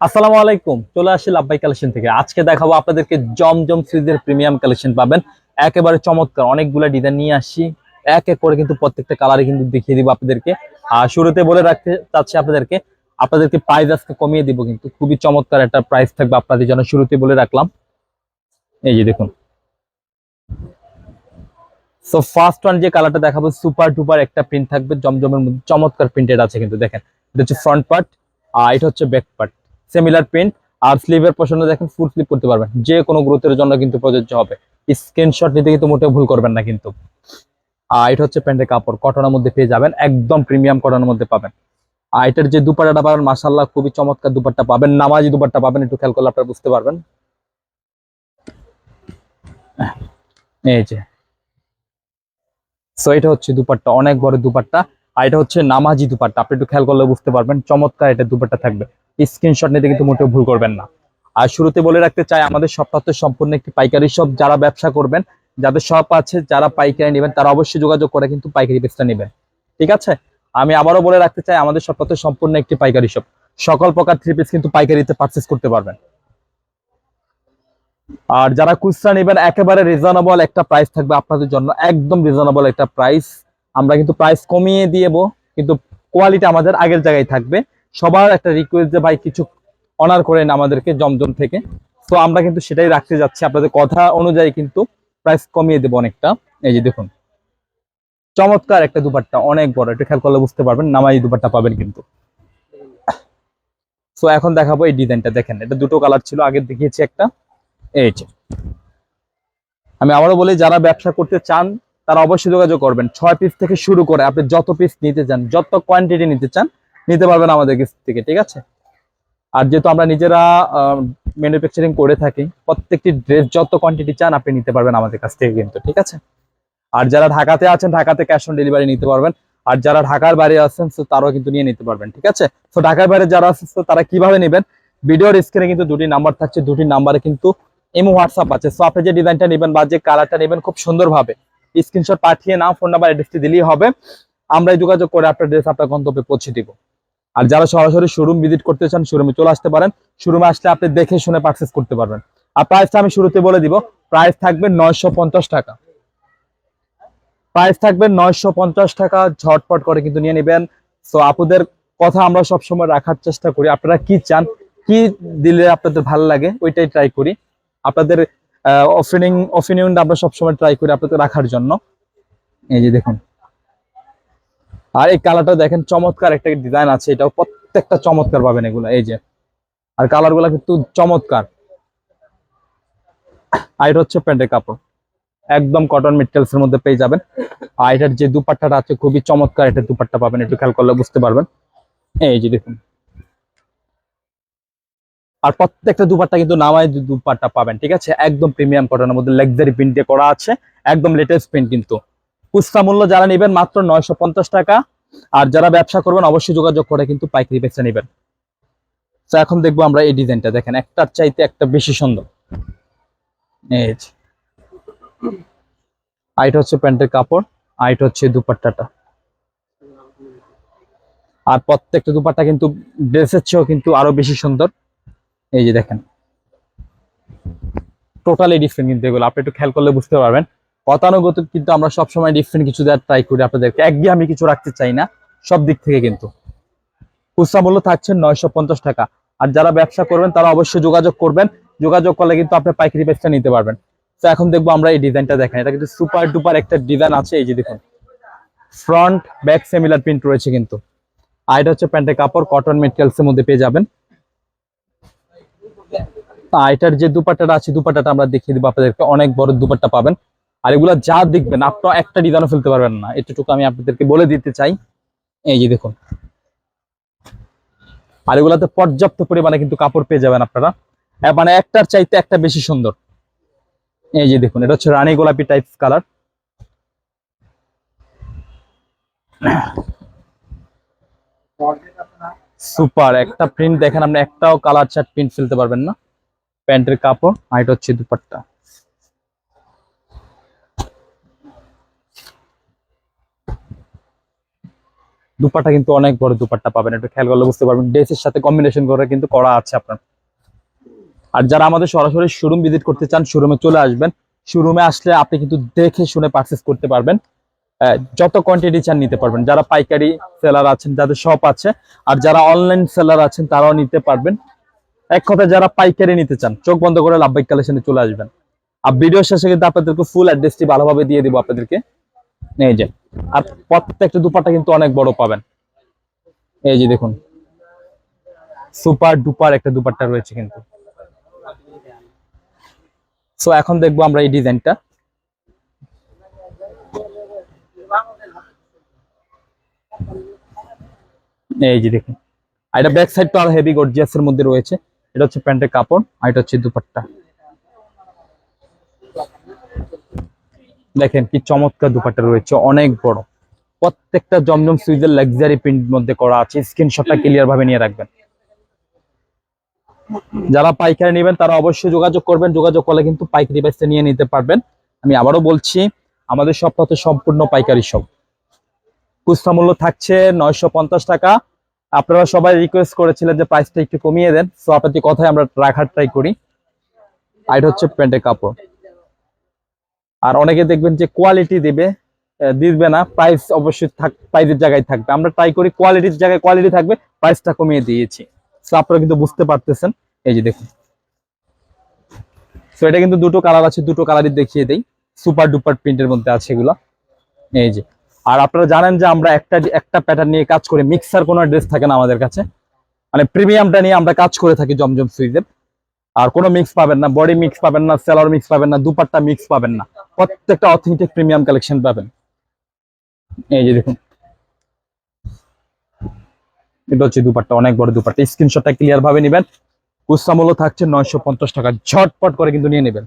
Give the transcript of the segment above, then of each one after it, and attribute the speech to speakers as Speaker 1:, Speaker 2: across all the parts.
Speaker 1: আসসালামু আলাইকুম, চলে আসি লাভবাই কালেকশন থেকে। আজকে দেখাবো আপনাদেরকে জমজম সিরিজের প্রিমিয়াম কালেকশন পাবেন। একেবারে চমৎকার, অনেকগুলো ডিজাইন নিয়ে আসি এক এক করে কিন্তু প্রত্যেকটা কালারে কিন্তু দেখিয়ে দিব আপনাদেরকে। আর শুরুতে বলে রাখতে চাচ্ছি আপনাদেরকে আপনাদেরকে প্রাইস আজকে কমিয়ে দিব কিন্তু খুবই চমৎকার একটা প্রাইস থাকবে আপনাদের জন্য শুরুতে বলে রাখলাম। এই যে দেখুন। সো ফার্স্ট ওয়ান যে কালারটা দেখাবো সুপার ডুপার একটা প্রিন্ট থাকবে, জমজমের মধ্যে চমৎকার প্রিন্টেড আছে কিন্তু দেখেন। এটা হচ্ছে ফ্রন্ট পার্ট আর এটা হচ্ছে ব্যাক পার্ট সিমিলার প্রিন্ট আর স্লিভের পছন্দ দেখেন ফুল স্লিভ করতে পারবেন। যে কোনো গ্রোথের জন্য কিন্তু প্রযোজ্য হবে। স্ক্রিনশট নিতে কিন্তু মোটেও ভুল করবেন না কিন্তু। আর এটা হচ্ছে প্যান্টের কাপড়। কটনের মধ্যে পেয়ে যাবেন, একদম প্রিমিয়াম কটনের মধ্যে পাবেন। আর এটার যে দুপাট্টাটা পাবেন মাসাল্লাহ খুবই চমৎকার দুপাট্টা পাবেন। নামাজি দুপাট্টা পাবেন, একটু খেয়াল করলে আপনারা বুঝতে পারবেন। এই যে। সো এটা হচ্ছে দুপাট্টা, অনেক বড় দুপাট্টা। আর এটা হচ্ছে নামাজি দুপাট্টা। আপনি একটু খেয়াল করলে বুঝতে পারবেন, চমৎকার এটা দুপাট্টা থাকবে। স্ক্রিনশট নিতে কিন্তু মোটেও ভুল করবেন না। আর শুরুতে বলে রাখতে চাই, আমাদের হচ্ছে সম্পূর্ণ একটি পাইকারি শপ যারা ব্যবসা করবেন, যাদের শপ আছে, যারা পাইকারি নেবেন, তারা অবশ্যই যোগাযোগ করে কিন্তু পাইকারি বেচটা নেবেন। ঠিক আছে? আমি আবারও বলে রাখতে চাই, আমাদের হচ্ছে সম্পূর্ণ একটি পাইকারি শপ সকল প্রকার থ্রি পিস কিন্তু পাইকারিতে পারচেস করতে পারবেন। আর যারা খুচরা নেবেন, একেবারে রিজনেবল একটা প্রাইস থাকবে আপনাদের জন্য, একদম রিজনেবল একটা প্রাইস আমরা কিন্তু প্রাইস কমিয়ে দিয়েবো কিন্তু কোয়ালিটি আমাদের আগের জায়গায় থাকবে। সবার একটা রিকোয়েস্ট যে, ভাই, কিছু অনার করেন আমাদেরকে জমজম থেকে। তো আমরা কিন্তু সেটাই রাখতে যাচ্ছি। আপনাদের কথা অনুযায়ী কিন্তু প্রাইস কমিয়ে দেবো অনেকটা। এই যে দেখুন, চমৎকার একটা দুপাট্টা, অনেক বড়। একটু খেয়াল করলে বুঝতে পারবেন নামাই দুপাট্টা পাবেন কিন্তু। সো এখন দেখাবো এই ডিজাইনটা দেখেন, এটা দুটো কালার ছিল, আগে দেখিয়েছি একটা। এই যে, আমি আবারও বলি, যারা ব্যবসা করতে চান, তারা অবশ্যই যোগাযোগ করবেন। ছয় পিস থেকে শুরু করে, আপনি যত পিস নিতে চান, যত কোয়ান্টিটি নিতে চান নিতে পারবেন আমাদের কাছ থেকে, ঠিক আছে? আর যেহেতু আমরা নিজেরা ম্যানুফ্যাকচারিং করে থাকি, প্রত্যেকটি ড্রেস যত কোয়ান্টিটি চান আপনি নিতে পারবেন আমাদের কাছ থেকে কিন্তু, ঠিক আছে? আর যারা ঢাকাতে আছেন, ঢাকাতে ক্যাশ অন ডেলিভারি নিতে পারবেন। আর যারা ঢাকার বাইরে আছেন তারাও কিন্তু নিয়ে নিতে পারবেন, ঠিক আছে? তো ঢাকার বাইরে যারা আছেন তো তারা কীভাবে নেবেন? ভিডিওর স্ক্রিনে কিন্তু দুটি নাম্বার থাকছে, দুটি নাম্বারে কিন্তু এমো হোয়াটসঅ্যাপ আছে। সো আপনি যে ডিজাইনটা নেবেন বা যে কালারটা নেবেন, খুব সুন্দরভাবে স্ক্রিনশট পাঠিয়ে নাম ফোন নাম্বার অ্যাড্রেসটি দিলেই হবে। আমরা যোগাযোগ করে আপনার ড্রেস আপনার গন্তব্যে পৌঁছে দিব। আর যারা সরাসরি শোরুম ভিজিট করতে চান শোরুমে চলে আসতে পারেন। শোরুমে আসলে আপনি দেখে শুনে পারচেস করতে পারবেন। আর প্রাইসটা আমি শুরুতে বলে দিব। প্রাইস থাকবে নয়শো পঞ্চাশ টাকা। প্রাইস থাকবে নয়শো পঞ্চাশ টাকা। ঝটপট করে কিন্তু নিয়ে নেবেন। সো আপুদের কথা আমরা সবসময় রাখার চেষ্টা করি। আপনারা কি চান, কি দিলে আপনাদের ভালো লাগে, ওইটাই ট্রাই করি। আপনাদের অফিনিং অপিনিয়নটা আমরা সবসময় ট্রাই করি আপনাদের রাখার জন্য। এই যে দেখুন। আর এই কালারটা দেখেন চমৎকার একটা ডিজাইন আছে, এটাও প্রত্যেকটা চমৎকার পাবেন এগুলো, এই যে। আর কালারগুলা কিন্তু চমৎকার। আর এটা হচ্ছে প্যান্টের কাপড়। একদম কটন মেটেরিয়ালস এর মধ্যে পেয়ে যাবেন। আর এটার যে দুপাট্টাটা আছে, খুবই চমৎকার এটা দুপাট্টা পাবেন, একটু খেয়াল করলে বুঝতে পারবেন। এই যে দেখুন। আর প্রত্যেকটা দুপাট্টা কিন্তু নামায় দুপাট্টা পাবেন, ঠিক আছে? একদম প্রিমিয়াম কটনের মধ্যে লেগজারি প্রিন্টে করা আছে, একদম লেটেস্ট প্রিন্ট কিন্তু। খুচরা মূল্য যারা নেবেন মাত্র নয়শো পঞ্চাশ টাকা। আর যারা ব্যবসা করবেন, অবশ্যই যোগাযোগ করে কিন্তু পাইকারি বেচা নেবেন। তো এখন দেখব আমরা এই ডিজাইনটা। দেখেন, একটার চাইতে একটা বেশি সুন্দর। এটা হচ্ছে প্যান্টের কাপড় আর এটা হচ্ছে দুপাট্টাটা। আর প্রত্যেকটা দুপাট্টা কিন্তু ড্রেসের চেয়েও কিন্তু আরও বেশি সুন্দর। এই যে দেখেন। টোটালি ডিফারেন্ট কিন্তু এগুলো। আপনি একটু খেয়াল করলে বুঝতে পারবেন। গতানুগত কিন্তু আমরা সবসময় ডিফারেন্ট কিছু দেওয়ার ট্রাই করি আপনাদেরকে একঘেয়ে আমি কিছু রাখতে চাই না, সব দিক থেকে কিন্তু। খুচরা মূল্য থাকছে নয়শো পঞ্চাশ টাকা। আর যারা ব্যবসা করবেন, তারা অবশ্যই যোগাযোগ করবেন। যোগাযোগ করলে কিন্তু আপনি পাইকারি বেচটা নিতে পারবেন। তো এখন দেখব আমরা এই ডিজাইনটা দেখেন। এটা কিন্তু সুপার ডুপার একটা ডিজাইন আছে, এই যে দেখুন। ফ্রন্ট ব্যাক সেমিলার প্রিন্ট রয়েছে কিন্তু। আর এটা হচ্ছে প্যান্টের কাপড় কটন মেটেরিয়ালস এর মধ্যে পেয়ে যাবেন। আর এটার যে দুপাট্টাটা আছে, দুপাট্টাটা আমরা দেখিয়ে দিব আপনাদেরকে। অনেক বড় দুপাট্টা পাবেন। আর এগুলা যা দেখবেন, আপনার একটা ডিজাইনও ফেলতে পারবেন না। এটুকু আমি আপনাদেরকে বলে দিতে চাই। এই যে দেখুন। আর এগুলাতে পর্যাপ্ত পরিমাণে কিন্তু কাপড় পেয়ে যাবেন আপনারা। মানে একটার চাইতে একটা বেশি সুন্দর। এই যে দেখুন, এটা হচ্ছে রানী গোলাপি টাইপ কালার সুপার একটা প্রিন্ট দেখেন আপনি, একটাও কালার চার্ট প্রিন্ট ফেলতে পারবেন না। প্যান্টের কাপড়, আর এটা হচ্ছে দুপাট্টা। দুপাট্টা কিন্তু অনেক বড় দুপাট্টা পাবেন, একটু খেয়াল করলে বুঝতে পারবেন। ড্রেসের সাথে কম্বিনেশন করে কিন্তু করা আছে আপনার। আর যারা আমাদের সরাসরি শোরুম ভিজিট করতে চান শোরুমে চলে আসবেন। শোরুমে আসলে আপনি কিন্তু দেখে শুনে পারচেস করতে পারবেন। যত কোয়ান্টিটি চান নিতে পারবেন। যারা পাইকারি সেলার আছেন, যাদের শপ আছে, আর যারা অনলাইন সেলার আছেন, তারাও নিতে পারবেন। এক কথায় যারা পাইকারি নিতে চান, চোখ বন্ধ করে লাভবাইক কালেকশনে চলে আসবেন। আর ভিডিও শেষে কিন্তু আপনাদেরকে ফুল অ্যাড্রেসটি ভালোভাবে দিয়ে দিব আপনাদেরকে। এই যে, আর প্রত্যেকটা দুপাটা কিন্তু অনেক বড় পাবেন। এই যে দেখুন, সুপার ডুপার একটা দুপাট্টা রয়েছে কিন্তু। সো এখন দেখব আমরা এই ডিজাইনটা। এই যে দেখুন, আর এটা ব্যাক সাইড তো আরও হেভি গর্জিয়াস এর মধ্যে রয়েছে। এটা হচ্ছে প্যান্টের কাপড়, আর এটা হচ্ছে দুপাট্টা। দেখেন কি চমৎকার দুপাট্টা রয়েছে, অনেক বড়। প্রত্যেকটা জমজম সুইজের লাক্সারি প্রিন্ট মধ্যে করা আছে স্ক্রিনশটটা ক্লিয়ার ভাবে নিয়ে রাখবেন। যারা পাইকারি নেবেন, তারা অবশ্যই যোগাযোগ করবেন, যোগাযোগ করলে কিন্তু পাইকারি প্রাইসটা নিয়ে নিতে পারবেন। আমি আবারও বলছি, আমাদের হচ্ছে সম্পূর্ণ পাইকারি সব। খুচরা মূল্য থাকছে নয়শো পঞ্চাশ টাকা। আপনারা সবাই রিকোয়েস্ট করেছিলেন যে প্রাইসটা একটু কমিয়ে দেন। সো আপনাদের কথায় আমরা রাখার ট্রাই করি। আর হচ্ছে প্যান্টের কাপড়। আর অনেকে দেখবেন যে কোয়ালিটি দিবে দিবে না প্রাইস অবশ্যই থাক প্রাইসের জায়গায় থাকবে। আমরা ট্রাই করি কোয়ালিটির জায়গায় কোয়ালিটি থাকবে প্রাইসটা কমিয়ে দিয়েছি। আপনারা কিন্তু বুঝতে পারতেছেন। এই যে দেখুন। তো এটা কিন্তু দুটো কালার আছে, দুটো কালারই দেখিয়ে দেই। সুপার ডুপার প্রিন্টের মধ্যে আছে এগুলো। এই যে। আর আপনারা জানেন যে আমরা একটা একটা প্যাটার্ন নিয়ে কাজ করি। মিক্সার কোনো ড্রেস থাকে না আমাদের কাছে। মানে প্রিমিয়ামটা নিয়ে আমরা কাজ করে থাকি জমজম সুইজের আর কোনো মিক্স পাবেন না বডি মিক্স পাবেন না সেলার মিক্স পাবেন না, দুপাট্টা মিক্স পাবেন না। প্রত্যেকটা অথেন্টিক প্রিমিয়াম কালেকশন পাবেন। এই যে দেখুন। এটা হচ্ছে দুপাট্টা, অনেক বড় দুপাট্টা। স্ক্রিনশটটা ক্লিয়ার ভাবে নেবেন। খুচরা মূল্য থাকছে নয়শো পঞ্চাশ টাকা। ঝটপট করে কিন্তু নিয়ে নেবেন।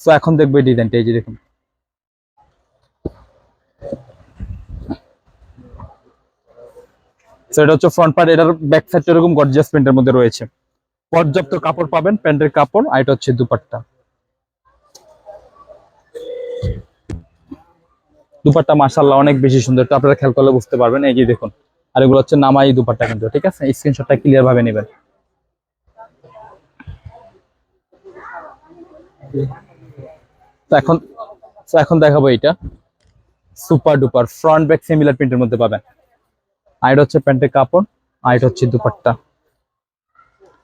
Speaker 1: সো এখন দেখব ডিজাইনটা এই যে দেখুন। এটা হচ্ছে ফ্রন্ট পার্ট এটার ব্যাক সাইড এরকম গর্জিয়াস প্রিন্টের মধ্যে রয়েছে। পর্যাপ্ত কাপড় পাবেন, প্যান্টের কাপড়, আর এটা হচ্ছে দুপাট্টা। দুপাট্টা মাশাল্লাহ অনেক বেশি সুন্দর এটা আপনারা খেয়াল করলে বুঝতে পারবেন। এই যে দেখুন, আর এগুলো হচ্ছে নামাই দুপাট্টা কিন্তু, ঠিক আছে? স্ক্রিনশটটা ক্লিয়ার ভাবে নেবেন। তো এখন তো এখন দেখাবো এটা super duper front back similar প্রিন্টের মধ্যে পাবেন। আর এটা হচ্ছে প্যান্টের কাপড়, আর এটা হচ্ছে দুপাট্টা।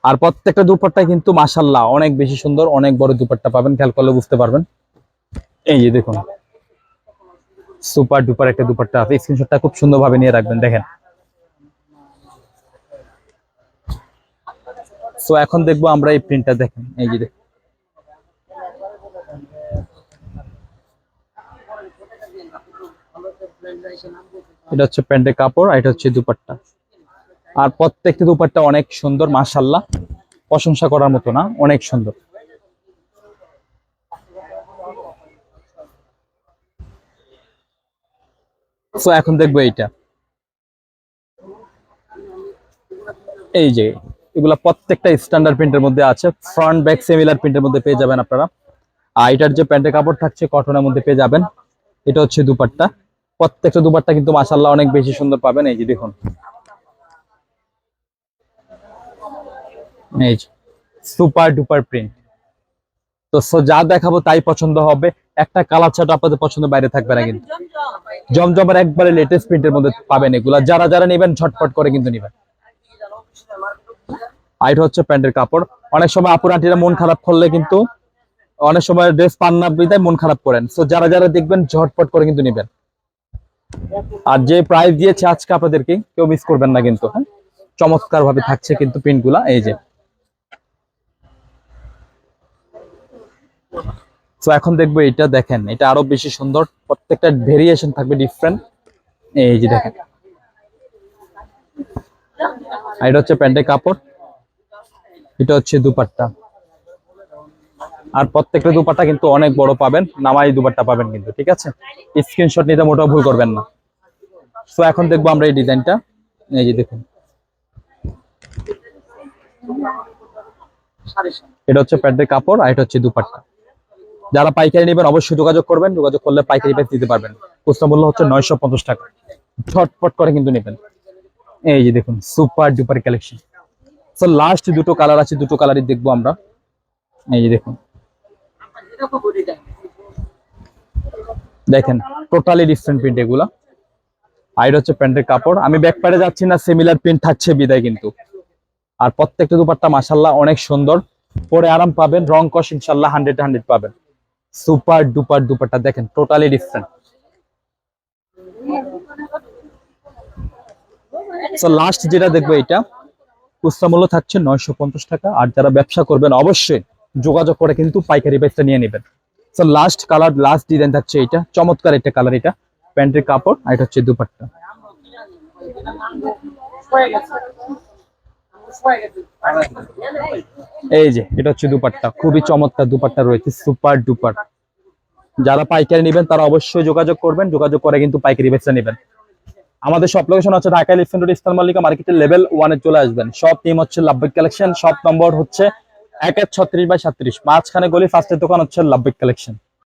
Speaker 1: আর প্রত্যেকটা দুপাট্টা কিন্তু মাশাল্লাহ অনেক বেশি সুন্দর, অনেক বড় দুপাট্টা পাবেন। খেয়াল করলে বুঝতে পারবেন। এই যে দেখুন, সুপার ডুপার একটা দুপাট্টা আছে। স্ক্রিনশটটা খুব সুন্দরভাবে নিয়ে রাখবেন, দেখেন। সো এখন দেখব আমরা এই প্রিন্টটা দেখেন। এই যে। এটা হচ্ছে প্যান্টের কাপড় আর এটা হচ্ছে দুপাট্টা। আর প্রত্যেকটা দুপাট্টা অনেক সুন্দর মাশাল্লাহ প্রশংসা করার মতো না, অনেক সুন্দর। এখন দেখব এইটা। এই যে, এগুলা প্রত্যেকটা স্ট্যান্ডার্ড প্রিন্টের মধ্যে আছে। ফ্রন্ট ব্যাক সিমিলার প্রিন্টের মধ্যে পেয়ে যাবেন আপনারা। আর এটার যে প্যান্টের কাপড় থাকছে, কটনের মধ্যে পেয়ে যাবেন। এটা হচ্ছে দুপাট্টা। প্রত্যেকটা দুপাট্টা কিন্তু মাশাল্লাহ অনেক বেশি সুন্দর পাবেন। এই যে দেখুন। এই সুপার ডুপার প্রিন্ট তো যা দেখাবো তাই পছন্দ হবে। একটা কালার ছাড়া আপনাদের পছন্দ বাইরে থাকবে না কিন্তু। জমজমের একবারে লেটেস্ট প্রিন্টের মধ্যে পাবেন এগুলা। যারা যারা নেবেন, ঝটপট করে কিন্তু নেবেন। আর হচ্ছে প্যান্টের কাপড়। অনেক সময় আপুর আন্টিরা মন খারাপ করলে কিন্তু অনেক সময় ড্রেস পান না বিদায় মন খারাপ করেন। তো যারা যারা দেখবেন, ঝটপট করে কিন্তু নেবেন। আর যে প্রাইস দিয়েছে আজকে আপনাদেরকে, কেউ মিস করবেন না কিন্তু হ্যাঁ? চমৎকার ভাবে থাকছে কিন্তু প্রিন্টগুলা। এই যে তো এখন দেখব এটা দেখেন, এটা আরও বেশি সুন্দর। প্রত্যেকটা ভেরিয়েশন থাকবে ডিফারেন্ট এই যে দেখেন। আর এটা হচ্ছে প্যান্টের কাপড়। এটা হচ্ছে দুপাট্টা। আর প্রত্যেকটা দুপাট্টা কিন্তু অনেক বড় পাবেন, নামাই দুপাট্টা পাবেন কিন্তু, ঠিক আছে? স্ক্রিনশট নিতে মোটেও ভুল করবেন না। সো এখন দেখব আমরা এই ডিজাইনটা। এই যে দেখুন। এটা হচ্ছে প্যান্টের কাপড় আর এটা হচ্ছে দুপাট্টা। যারা পাইকারি নেবেন অবশ্যই যোগাযোগ করবেন, যোগাযোগ করলে পাইকারি প্রাইস দিতে পারবেন। খুচরা মূল্য হচ্ছে নয়শো পঞ্চাশ টাকা। ঝটপট করে কিন্তু নেবেন। এই যে দেখুন সুপার ডুপার কালেকশন তো লাস্ট দুটো কালার আছে, দুটো কালারই দেখব আমরা। এই যে দেখুন। দেখেন টোটালি ডিফারেন্ট প্রিন্ট এগুলা। আর হচ্ছে প্যান্টের কাপড়। আমি ব্যাক প্যাডে যাচ্ছি না সিমিলার প্রিন্ট থাকছে বিদায় কিন্তু। আর প্রত্যেকটা দুপাট্টা মাসাল্লাহ অনেক সুন্দর। পরে আরাম পাবেন, রং কস ইনশাল্লাহ হান্ড্রেড হান্ড্রেড পাবেন। সুপার ডুপার দুপাট্টা দেখেন টোটালি ডিফারেন্ট সো লাস্ট যেটা দেখব এটা খুচরা মূল্য থাকছে নয়শো পঞ্চাশ টাকা। আর যারা ব্যবসা করবেন, অবশ্যই যোগাযোগ করে কিন্তু পাইকারি প্রাইসটা নিয়ে নেবেন। So last colour last design থাকছে এটা চমৎকার একটা কালার এটা প্যান্টের কাপড়, আর এটা হচ্ছে দুপাট্টা। এই যে, এটা হচ্ছে দুপাট্টা। খুবই চমৎকার দুপাট্টা রয়েছে, সুপার ডুপার। যারা পাইকারি নেবেন, তারা অবশ্যই যোগাযোগ করবেন। যোগাযোগ করে কিন্তু পাইকারি বেচা নেবেন। আমাদের সব লোকেশন হচ্ছে ঢাকা ইলেকশন রোড ইস্তান মালিকা মার্কেটের লেভেল ওয়ানে চলে আসবেন। সব টিম হচ্ছে লাভবিক কালেকশন সব নম্বর হচ্ছে এক এক ছত্রিশ বাই সাত্রিশ। মাঝখানে গলি ফার্স্টের দোকান হচ্ছে লাভবিক কালেকশন